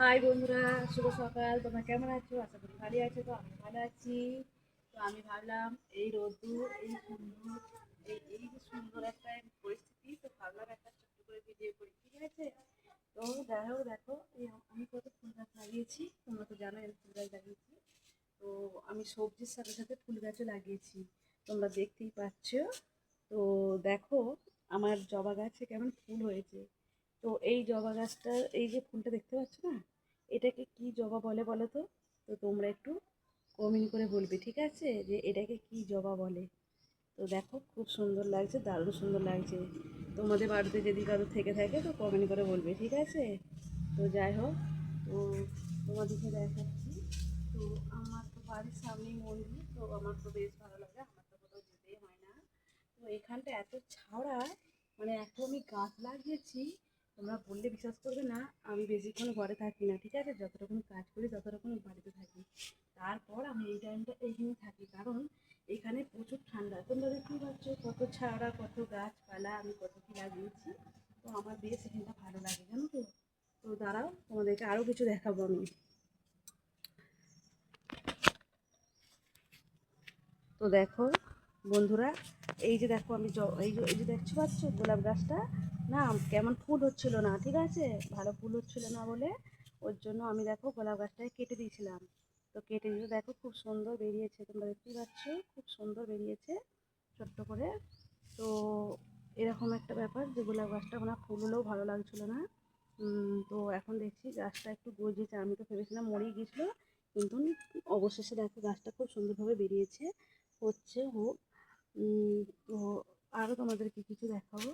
High বন্ধুরা, শুভ সকাল। তোমরা কেমন আছো? আশা করি ভালো আছো, তো আমি ভালো আছি। তো আমি ভাবলাম, এই রোদ্দুর, এই সুন্দর এই এই যে সুন্দর একটা পরিস্থিতি, তো ভাবলাম একটা ছোট্ট করে ভিডিও করি। ঠিক আছে? তো দেখো দেখো, এই আমি কত ফুল গাছ লাগিয়েছি। তোমরা তো জানো আমি ফুল গাছ লাগিয়েছি। তো আমি সবজির সাথে সাথে ফুল গাছও লাগিয়েছি। তোমরা দেখতেই পাচ্ছ। তো দেখো, আমার জবা গাছে কেমন ফুল হয়েছে। তো এই জবা গাছটার এই যে ফুলটা দেখতে পাচ্ছ না? এটাকে কি জবা বলে বলো তো? তো তোমরা একটু কমেন্ট করে বলবে, ঠিক আছে? যে এটাকে কি জবা বলে? তো দেখো, খুব সুন্দর লাগছে, দারুণ সুন্দর লাগছে। তোমাদের বাড়িতে যদি কারও থেকে থাকে, তো কমেন্ট করে বলবে, ঠিক আছে? তো যাই হোক, তো তোমাদেরকে দেখাচ্ছি। তো আমার তো বাড়ির সামনেই মন্দির, তো আমার তো বেশ ভালো লাগে, আমার তো কোথাও যেতেই হয় না। তো এখানটা এত ছাওড়া মানে এত আমি গাছ লাগিয়েছি তোমরা বললে বিশ্বাস করবে না, আমি বেশিক্ষণ ঘরে থাকি না, ঠিক আছে? যত রকম কাজ করি তত রকম বাড়িতে থাকি। তারপর আমি এই টাইমটা এইখানে থাকি, কারণ এখানে প্রচুর ঠান্ডা। তোমরা দেখতেই পাচ্ছ কত ছাওড়া, কত গাছপালা, আমি কত কী লাগিয়েছি। তো আমার বেশ এখানটা ভালো লাগে, জানো তো? তো দাঁড়াও, তোমাদেরকে আরও কিছু দেখাবো আমি। তো দেখো, বন্ধুরা, এই যে দেখো আমি এই যে এই যে দেখছ পাচ্ছ গোলাপ গাছটা? না, কেমন ফুল হচ্ছিল না, ঠিক আছে? ভালো ফুল হচ্ছিল না বলে ওর জন্য আমি দেখো গোলাপ গাছটাকে কেটে দিয়েছিলাম। তো কেটে দিয়ে দেখো খুব সুন্দর বেরিয়েছে, তোমরা দেখতেই পাচ্ছ, খুব সুন্দর বেরিয়েছে ছোট্ট করে। তো এরকম একটা ব্যাপার যে গোলাপ গাছটা আমার ফুল হলেও ভালো লাগছিল না। তো এখন দেখছি গাছটা একটু গজিয়েছে, আমি তো ভেবেছিলাম মরেই গেছিল কিন্তু অবশেষে দেখো গাছটা খুব সুন্দরভাবে বেরিয়েছে, হচ্ছে হোক। তো আরও তোমাদেরকে কিছু দেখাবো।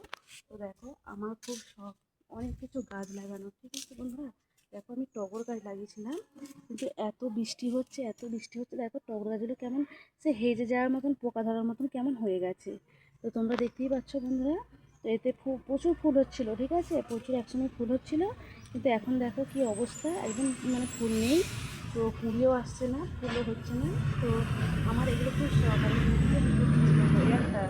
তো দেখো, আমার খুব শখ। অনেক কিছু গাছ লাগানো ঠিক আছে বন্ধুরা? দেখো, আমি টগর গাছ লাগিয়েছিলাম, কিন্তু এত বৃষ্টি হচ্ছে, এত বৃষ্টি হচ্ছে। দেখো, টগর গাছগুলো কেমন সে হেজে যাওয়ার মতন, পোকা ধরার মতন কেমন হয়ে গেছে। তো তোমরা দেখতেই পাচ্ছ বন্ধুরা, তো এতে প্রচুর ফুল হচ্ছিল, ঠিক আছে? প্রচুর একসময় ফুল হচ্ছিল, কিন্তু এখন দেখো কি অবস্থা। একদম মানে ফুল নেই, তো কুড়িও আসছে না, ফুলও হচ্ছে না। তো আমার এগুলো খুব শখ, আমি একটা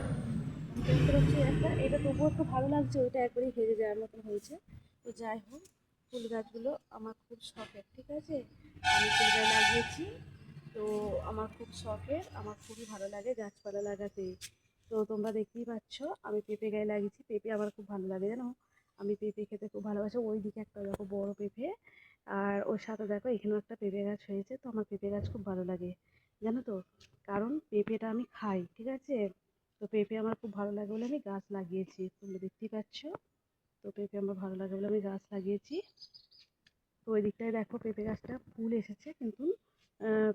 পাচ্ছি একটা, এটা তবুও একটু ভালো লাগছে, ওইটা একবারই হেরে যাওয়ার মতন হয়েছে। তো যাই হোক, ফুল গাছগুলো আমার খুব শখের, ঠিক আছে? আমি ফুল গাছ লাগিয়েছি, তো আমার খুব শখের, আমার খুবই ভালো লাগে গাছপালা লাগাতে। তো তোমরা দেখতেই পাচ্ছ, আমি পেঁপে গায়ে লাগিয়েছি, পেঁপে আমার খুব ভালো লাগে, জানো? আমি পেঁপে খেতে খুব ভালোবাসি ওই দিকে একটা দেখো বড় পেঁপে, আর ওর সাথে দেখো এখানেও একটা পেঁপে গাছ হয়েছে, তো আমার পেঁপে গাছ খুব ভালো লাগে, জানো তো? কারণ পেঁপেটা আমি খাই, ঠিক আছে? তো পেঁপে আমার খুব ভালো লাগে বলে আমি গাছ লাগিয়েছি। তোমরা দেখতেই পাচ্ছ? তো পেঁপে আমার ভালো লাগে বলে আমি গাছ লাগিয়েছি। তো ওই দিকটায় দেখো পেঁপে গাছটা ফুল এসেছে কিন্তু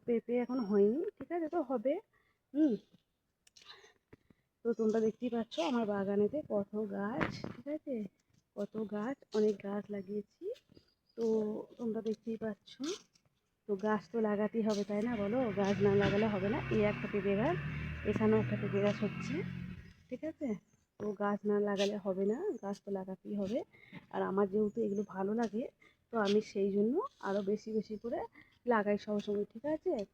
পেঁপে এখন হয়নি, ঠিক আছে? তো হবে। হুম। তো তোমরা দেখতেই পাচ্ছ আমার বাগানেতে কত গাছ, ঠিক আছে? কত গাছ, অনেক গাছ লাগিয়েছি। তো তোমরা দেখতেই পাচ্ছ। তো গাছ তো লাগাতেই হবে, তাই না বলো? গাছ না লাগালে হবে না। এই একটা পেঁপে গাছ। এখানেও একটা পেঁপে গাছ হচ্ছে, ঠিক আছে? তো গাছ না লাগালে হবে না, গাছ তো লাগাতেই হবে। আর আমার যেহেতু এগুলো ভালো লাগে, তো আমি সেই জন্য আরও বেশি বেশি করে লাগাই সবসময় ঠিক আছে?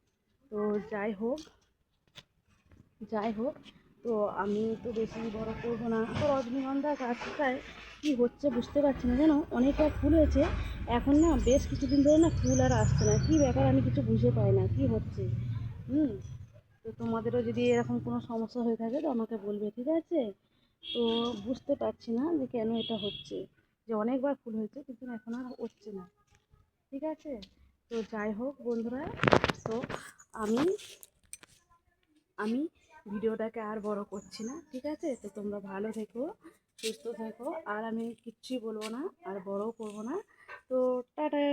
তো যাই হোক যাই হোক, তো আমি তো বেশি বড় করব না। তো রজনীগন্ধা গাছটায় কী হচ্ছে বুঝতে পারছি না, জানো? অনেকটা ফুল হয়েছে, এখন না বেশ কিছুদিন ধরে না ফুল আর আসছে না। কী ব্যাপার আমি কিছু বুঝে পাই না, কী হচ্ছে? হুম? তো তোমাদেরও যদি এরকম কোনো সমস্যা হয়ে থাকে তো আমাকে বলবে, ঠিক আছে? তো বুঝতে পারছি না যে কেন এটা হচ্ছে, যে অনেকবার ফুল হয়েছে কিন্তু এখন আর হচ্ছে না, ঠিক আছে? তো যাই হোক বন্ধুরা, তো আমি আমি ভিডিওটাকে আর বড় করছি না, ঠিক আছে? তো তোমরা ভালো থেকো, সুস্থ থেকো, আর আমি কিচ্ছুই বলব না, আর বড়ও করব না। তো টাটা!